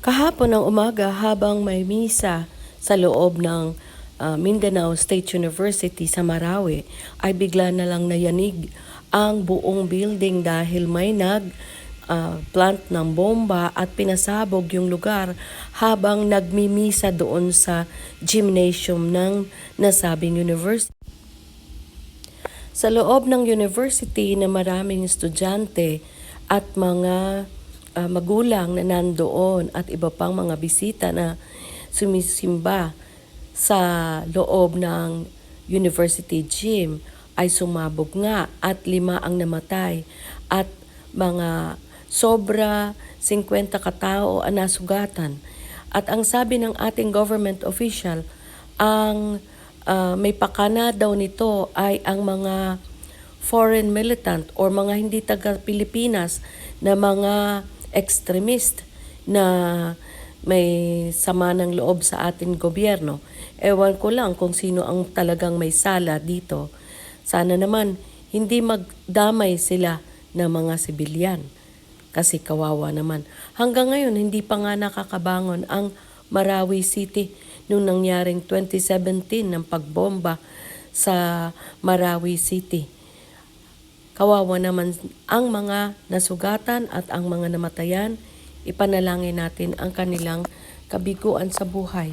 Kahapon ng umaga habang may misa sa loob ng ah, Mindanao State University sa Marawi ay bigla na lang nayanig ang buong building dahil may nag ah, plant ng bomba at pinasabog yung lugar habang nagmimisa doon sa gymnasium ng nasabing university. Sa loob ng university na maraming estudyante at mga ah, magulang na nandoon at iba pang mga bisita na sumisimba sa loob ng university gym ay sumabog nga at lima ang namatay at mga sobra 50 katao ang nasugatan. At ang sabi ng ating government official, ang ah, may pakana daw nito ay ang mga foreign militant or mga hindi taga Pilipinas na mga extremist na may sama ng loob sa ating gobyerno. Ewan ko lang kung sino ang talagang may sala dito. Sana naman hindi magdamay sila ng mga sibilyan kasi kawawa naman. Hanggang ngayon, hindi pa nga nakakabangon ang Marawi City nung nangyaring 2017 ng pagbomba sa Marawi City. Kawawa naman ang mga nasugatan at ang mga namatayan. Ipanalangin natin ang kanilang kabiguan sa buhay.